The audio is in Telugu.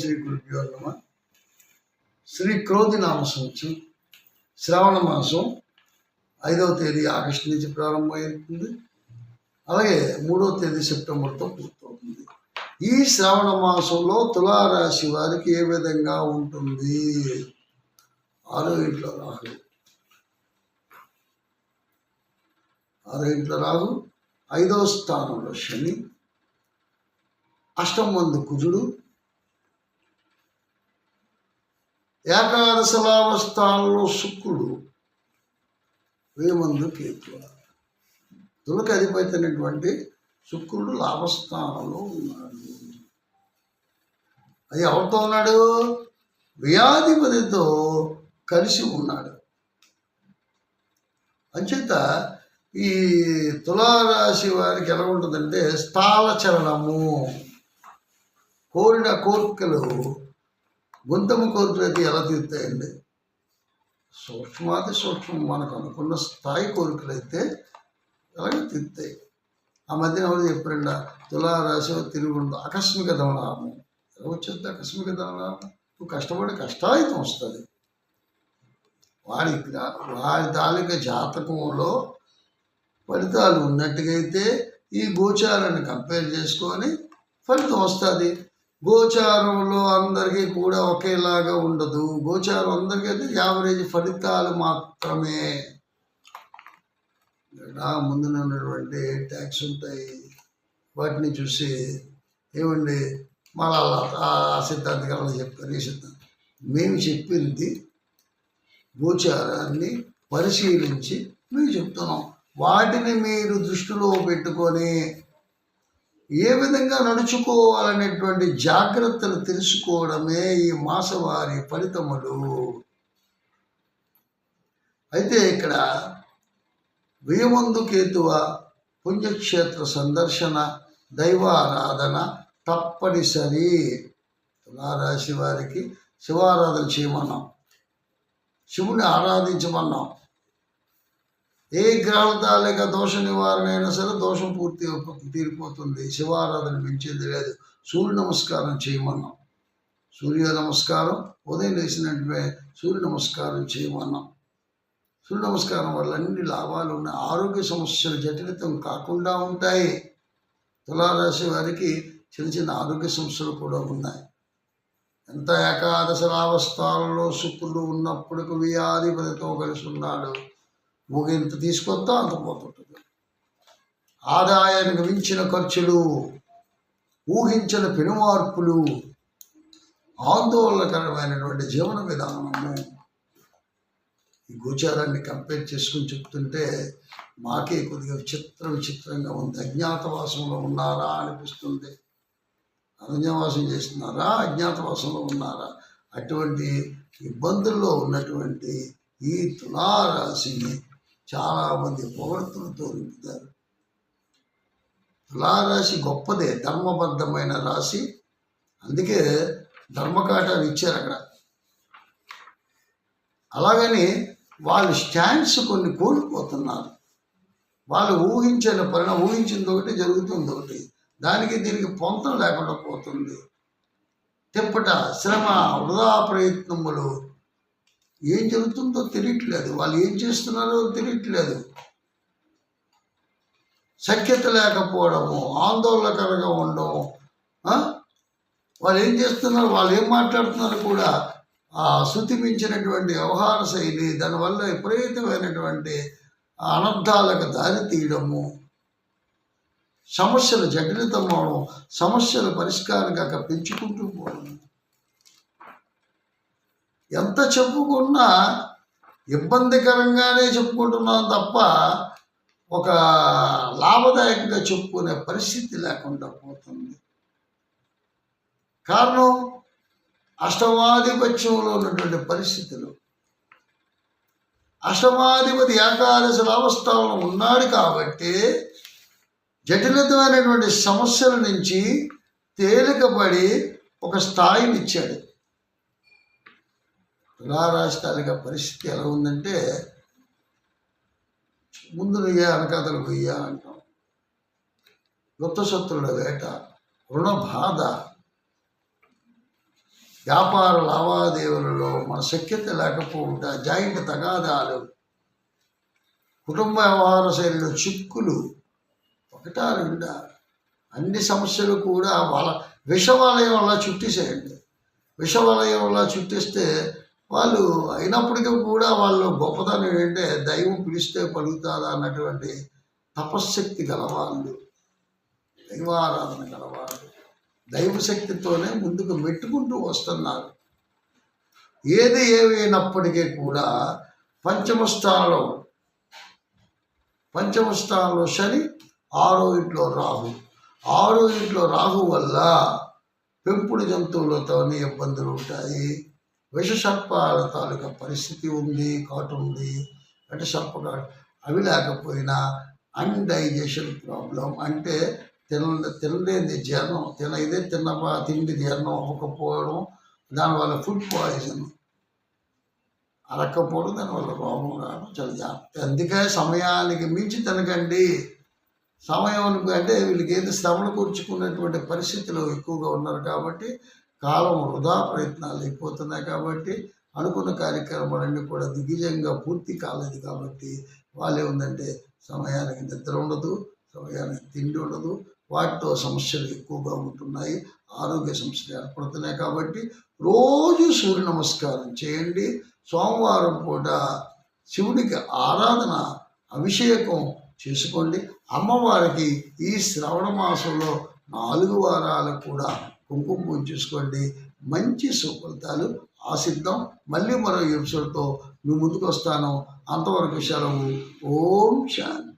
శ్రీ గురుభ్యో నమ. శ్రీ క్రోధి నామ సంవత్సరం. శ్రావణ మాసం ఐదవ తేదీ ఆగస్టు నుంచి ప్రారంభమవుతుంది. అలాగే మూడవ తేదీ సెప్టెంబర్తో పూర్తవుతుంది. ఈ శ్రావణ మాసంలో తులారాశి వారికి ఏ విధంగా ఉంటుంది? ఆరో ఇంట్లో రాహు. ఆరో ఇంట్లో రాహు. ఐదవ స్థానంలో శని. అష్టం మందు కుజుడు. ఏకాదశలాభస్థానంలో శుక్రుడు వేమందు కేతువ తులక అధిపతి అనేటువంటి శుక్రుడు లాభస్థానంలో ఉన్నాడు. అది ఎవరితో ఉన్నాడు? వ్యాధిపతితో కలిసి ఉన్నాడు. అంచేత ఈ తులారాశి వారికి ఎలా ఉంటుందంటే స్థాల చలనము కోరిన కోరికలు గుంతము కోరికలు అయితే ఎలా తీరుతాయండి? సూక్ష్మాతి సూక్ష్మం మనకు అనుకున్న స్థాయి కోరికలు అయితే ఎలాగో తీరుతాయి. ఆ మధ్యన ఎవరు చెప్పారండ తులారాశి తిరుగుండు ఆకస్మిక ధనలాభం. ఎలా వచ్చేది? ఆకస్మిక ధనలాభం. నువ్వు కష్టపడి కష్టాయితం వస్తుంది. వారి వారి తాలూకా జాతకంలో ఫలితాలు ఉన్నట్టుగా అయితే ఈ గోచారాన్ని కంపేర్ చేసుకొని ఫలితం వస్తుంది. గోచారంలో అందరికీ కూడా ఒకేలాగా ఉండదు. గోచారం అందరికీ అయితే యావరేజ్ ఫలితాలు మాత్రమే. నా ముందున ఉన్నటువంటి ట్యాక్స్ ఉంటాయి. వాటిని చూసి ఏమండి? మళ్ళా ఆ సిద్ధాంతకాలను చెప్పారు ఈ సిద్ధాంతం. మేము చెప్పింది గోచారాన్ని పరిశీలించి మేము చెప్తున్నాం. వాటిని మీరు దృష్టిలో పెట్టుకొని ఏ విధంగా నడుచుకోవాలనేటువంటి జాగ్రత్తలు తెలుసుకోవడమే ఈ మాసవారి ఫలితములు. అయితే ఇక్కడ వేయమందు కేతువ పుణ్యక్షేత్ర సందర్శన దైవారాధన తప్పనిసరి. తులారాశి వారికి శివారాధన చేయమన్నాం. శివుని ఆరాధించమన్నాం. ఏ గ్రహంతా లేక దోష నివారణ అయినా సరే దోషం పూర్తి తీరిపోతుంది. శివారాధన పెంచేది లేదు. సూర్య నమస్కారం చేయమన్నాం. సూర్య నమస్కారం ఉదయం లేచినట్టువే సూర్య నమస్కారం చేయమన్నాం. సూర్య నమస్కారం వల్ల అన్ని లాభాలు ఉన్నాయి. ఆరోగ్య సమస్యలు జటిలితం కాకుండా ఉంటాయి. తులారాశి వారికి చిన్న చిన్న ఆరోగ్య సమస్యలు కూడా ఉన్నాయి. ఎంత ఏకాదశ లాభస్థానంలో శుక్రుడు ఉన్నప్పుడు వ్యాధిపతితో కలిసి ఉన్నాడు. ఇంత తీసుకొస్తా అంత పోతుంటుంది ఆదాయానికి మించిన ఖర్చులు ఊహించిన పెనుమార్పులు ఆందోళనకరమైనటువంటి జీవన విధానము. ఈ గోచారాన్ని కంపేర్ చేసుకుని చెప్తుంటే మాకే కొద్దిగా విచిత్ర విచిత్రంగా ఉంది. అజ్ఞాతవాసంలో ఉన్నారా అనిపిస్తుంది. అరణ్యవాసం చేస్తున్నారా? అజ్ఞాతవాసంలో ఉన్నారా? అటువంటి ఇబ్బందుల్లో ఉన్నటువంటి ఈ తులారాశిని చాలామంది పొగడుతులతో నింపుతారు తులారాశి గొప్పదే ధర్మబద్ధమైన రాశి. అందుకే ధర్మకాటాలు ఇచ్చారు అక్కడ. అలాగని వాళ్ళు స్టాండ్స్ కొన్ని కోల్పోతున్నారు. వాళ్ళు ఊహించిన పరిణామం ఊహించింది ఒకటి జరుగుతుంది ఒకటి. దానికి దీనికి పొంతం లేకుండా పోతుంది. తిప్పట శ్రమ వృధా ప్రయత్నములు ఏం జరుగుతుందో తెలియట్లేదు. వాళ్ళు ఏం చేస్తున్నారో తెలియట్లేదు. సఖ్యత లేకపోవడము ఆందోళనకరంగా ఉండడం వాళ్ళు ఏం చేస్తున్నారు? వాళ్ళు ఏం మాట్లాడుతున్నారు కూడా? ఆ శృతి మించినటువంటి వ్యవహార శైలి దానివల్ల విపరీతమైనటువంటి అనర్థాలకు దారి తీయడము సమస్యలు జటిలితం అవడం సమస్యల పరిష్కారం కాక పెంచుకుంటూ పోవడం. ఎంత చెప్పుకున్నా ఇబ్బందికరంగానే చెప్పుకుంటున్నాం తప్ప ఒక లాభదాయకంగా చెప్పుకునే పరిస్థితి లేకుండా పోతుంది. కారణం అష్టమాధిపత్యంలో ఉన్నటువంటి పరిస్థితులు. అష్టమాధిపతి ఏకాదశి లాభస్థానంలో ఉన్నాడు కాబట్టి జటిలతమైనటువంటి సమస్యల నుంచి తేలికపడి ఒక స్థాయిని ఇచ్చాడు. తులారాశి పరిస్థితి ఎలా ఉందంటే ముందు నుయ్యా అనకాతలు పోయ్యా అంటాం. గుప్తశత్రుల వేట రుణ బాధ వ్యాపార లావాదేవీలలో మన శక్యత లేకపోవట జాయింట్ తగాదాలు కుటుంబ వ్యవహార శైలిలో చిక్కులు ఒకటా రెండా అన్ని సమస్యలు కూడా వాళ్ళ విషవలయం వల్ల చుట్టేసేయండి. విషవలయం వల్ల చుట్టేస్తే వాళ్ళు అయినప్పటికీ కూడా వాళ్ళు గొప్పతనం ఏంటంటే దైవం పిలిస్తే పలుకుతారా అన్నటువంటి తపశ్శక్తి గలవాళ్ళు. దైవారాధన గలవాళ్ళు. దైవశక్తితోనే ముందుకు మెట్టుకుంటూ వస్తున్నారు. ఏది ఏమైనప్పటికీ కూడా పంచమ స్థానంలో పంచమ స్థానంలో శని ఆరో ఇంట్లో రాహు. ఆరో ఇంట్లో రాహు వల్ల పెంపుడు జంతువులతోనే ఇబ్బందులు ఉంటాయి. విషసర్పాల తాలూకా పరిస్థితి ఉంది కాటు ఉంది. అంటే సర్ప అవి లేకపోయినా అన్డైజెషన్ ప్రాబ్లం అంటే తిన తినలేని జీర్ణం తినదే తిన్న తిండి జీర్ణం అవ్వకపోవడం దానివల్ల ఫుడ్ పాయిజన్ అరక్కపోవడం దానివల్ల రోగం రావడం చాలా జాగ్రత్త. అందుకే సమయానికి మించి తినకండి. సమయం అంటే వీళ్ళకి ఏది శ్రమను కూర్చుకున్నటువంటి పరిస్థితిలో ఎక్కువగా ఉన్నారు కాబట్టి కాలం వృధా ప్రయత్నాలు అయిపోతున్నాయి కాబట్టి అనుకున్న కార్యక్రమాలన్నీ కూడా దిగ్విజయంగా పూర్తి కాలేదు కాబట్టి వాళ్ళు ఏముందంటే సమయానికి నిద్ర ఉండదు సమయానికి తిండి ఉండదు వాటితో సమస్యలు ఎక్కువగా ఉంటున్నాయి ఆరోగ్య సమస్యలు ఏర్పడుతున్నాయి కాబట్టి రోజు సూర్య నమస్కారం చేయండి. సోమవారం పూట శివుడికి ఆరాధన అభిషేకం చేసుకోండి. అమ్మవారికి ఈ శ్రవణ మాసంలో నాలుగు వారాలు కూడా కుంకుమ పూజ చేసుకోండి. మంచి సుఫలితాలు ఆశిద్దాం. మళ్ళీ మరో ఎపిసోడ్తో మీ ముందుకు వస్తాను. అంతవరకు సెలవు ఓం శాంతి.